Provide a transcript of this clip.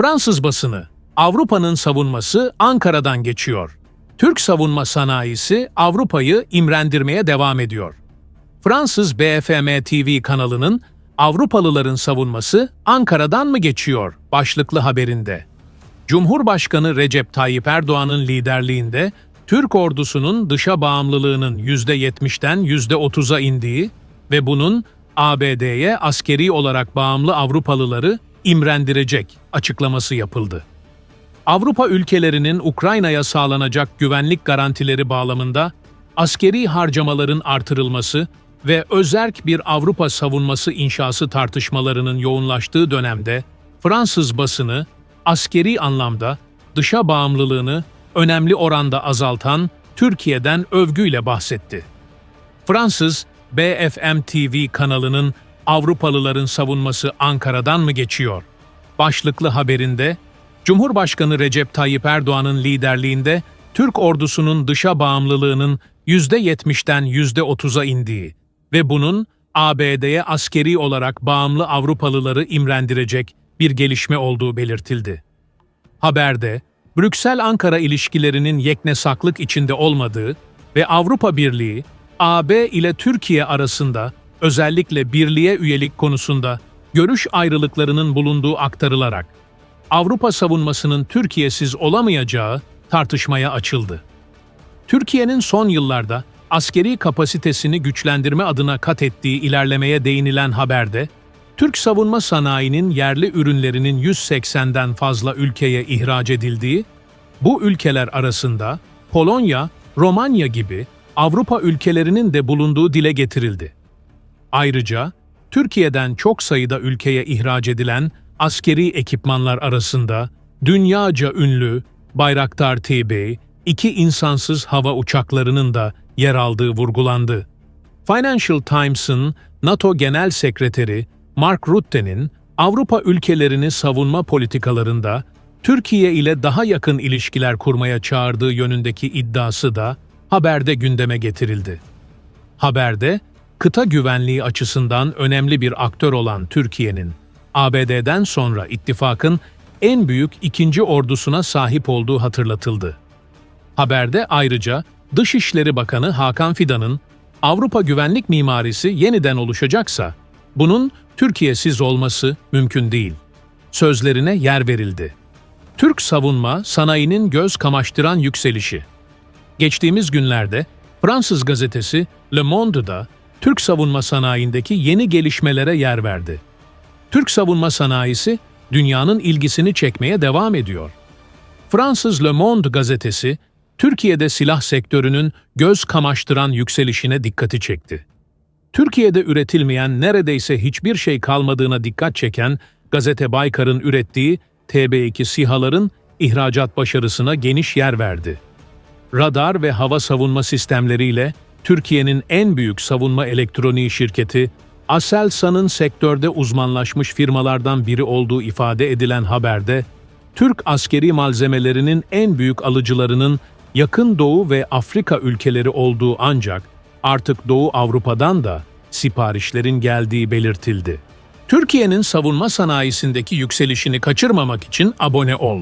Fransız basını, Avrupa'nın savunması Ankara'dan geçiyor. Türk savunma sanayisi Avrupa'yı imrendirmeye devam ediyor. Fransız BFM TV kanalının Avrupalıların savunması Ankara'dan mı geçiyor başlıklı haberinde. Cumhurbaşkanı Recep Tayyip Erdoğan'ın liderliğinde Türk ordusunun dışa bağımlılığının %70'den %30'a indiği ve bunun ABD'ye askeri olarak bağımlı Avrupalıları imrendirecek açıklaması yapıldı. Avrupa ülkelerinin Ukrayna'ya sağlanacak güvenlik garantileri bağlamında askeri harcamaların artırılması ve özerk bir Avrupa savunması inşası tartışmalarının yoğunlaştığı dönemde Fransız basını askeri anlamda dışa bağımlılığını önemli oranda azaltan Türkiye'den övgüyle bahsetti. Fransız BFM TV kanalının Avrupalıların savunması Ankara'dan mı geçiyor? Başlıklı haberinde Cumhurbaşkanı Recep Tayyip Erdoğan'ın liderliğinde Türk ordusunun dışa bağımlılığının %70'den %30'a indiği ve bunun ABD'ye askeri olarak bağımlı Avrupalıları imrendirecek bir gelişme olduğu belirtildi. Haberde, Brüksel-Ankara ilişkilerinin yeknesaklık içinde olmadığı ve Avrupa Birliği, AB ile Türkiye arasında özellikle birliğe üyelik konusunda görüş ayrılıklarının bulunduğu aktarılarak, Avrupa savunmasının Türkiye'siz olamayacağı tartışmaya açıldı. Türkiye'nin son yıllarda askeri kapasitesini güçlendirme adına kat ettiği ilerlemeye değinilen haberde, Türk savunma sanayinin yerli ürünlerinin 180'den fazla ülkeye ihraç edildiği, bu ülkeler arasında Polonya, Romanya gibi Avrupa ülkelerinin de bulunduğu dile getirildi. Ayrıca Türkiye'den çok sayıda ülkeye ihraç edilen askeri ekipmanlar arasında dünyaca ünlü Bayraktar TB, iki insansız hava uçaklarının da yer aldığı vurgulandı. Financial Times'ın NATO Genel Sekreteri Mark Rutte'nin Avrupa ülkelerini savunma politikalarında Türkiye ile daha yakın ilişkiler kurmaya çağırdığı yönündeki iddiası da haberde gündeme getirildi. Haberde, kıta güvenliği açısından önemli bir aktör olan Türkiye'nin, ABD'den sonra ittifakın en büyük ikinci ordusuna sahip olduğu hatırlatıldı. Haberde ayrıca Dışişleri Bakanı Hakan Fidan'ın Avrupa güvenlik mimarisi yeniden oluşacaksa, bunun Türkiye'siz olması mümkün değil. Sözlerine yer verildi. Türk savunma sanayinin göz kamaştıran yükselişi. Geçtiğimiz günlerde Fransız gazetesi Le Monde'da Türk savunma sanayindeki yeni gelişmelere yer verdi. Türk savunma sanayisi dünyanın ilgisini çekmeye devam ediyor. Fransız Le Monde gazetesi Türkiye'de silah sektörünün göz kamaştıran yükselişine dikkati çekti. Türkiye'de üretilmeyen neredeyse hiçbir şey kalmadığına dikkat çeken Gazete Baykar'ın ürettiği TB2 SİHA'ların ihracat başarısına geniş yer verdi. Radar ve hava savunma sistemleriyle Türkiye'nin en büyük savunma elektroniği şirketi Aselsan'ın sektörde uzmanlaşmış firmalardan biri olduğu ifade edilen haberde, Türk askeri malzemelerinin en büyük alıcılarının Yakın Doğu ve Afrika ülkeleri olduğu ancak artık Doğu Avrupa'dan da siparişlerin geldiği belirtildi. Türkiye'nin savunma sanayisindeki yükselişini kaçırmamak için abone ol.